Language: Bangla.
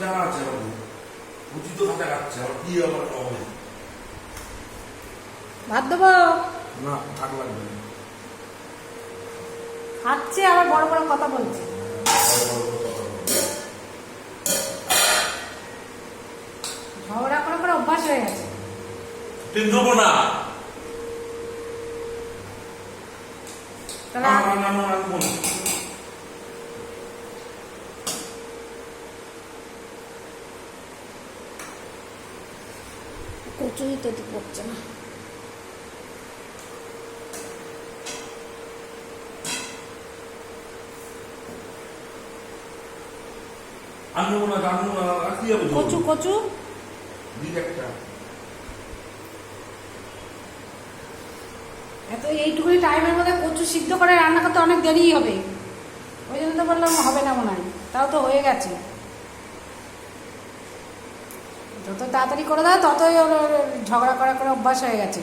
জানা আছে আমাদের উচিত হাতে কাটছে আমার কি আবার হবে ভাত দেবো না থাক লাগবে হাঁটছে আবার বড় বড় কথা বলছে। ঝগড়া করে করে অভ্যাস হয়ে গেছে তিন দেবো না তাহলে না আর- না না না রাখব না কচুই তো করছে না আনব না জানব না আর কি কচু। কচু একটা। এত এইটুকুনি টাইমের মধ্যে কচু সিদ্ধ করে রান্না করতে অনেক দেরিই হবে। ওই জন্য তো বললাম হবে না মনে হয়। তাও তো হয়ে গেছে। যত তাড়াতাড়ি করে দাও ততই ওর ঝগড়া করা করে অভ্যাস হয়ে গেছে।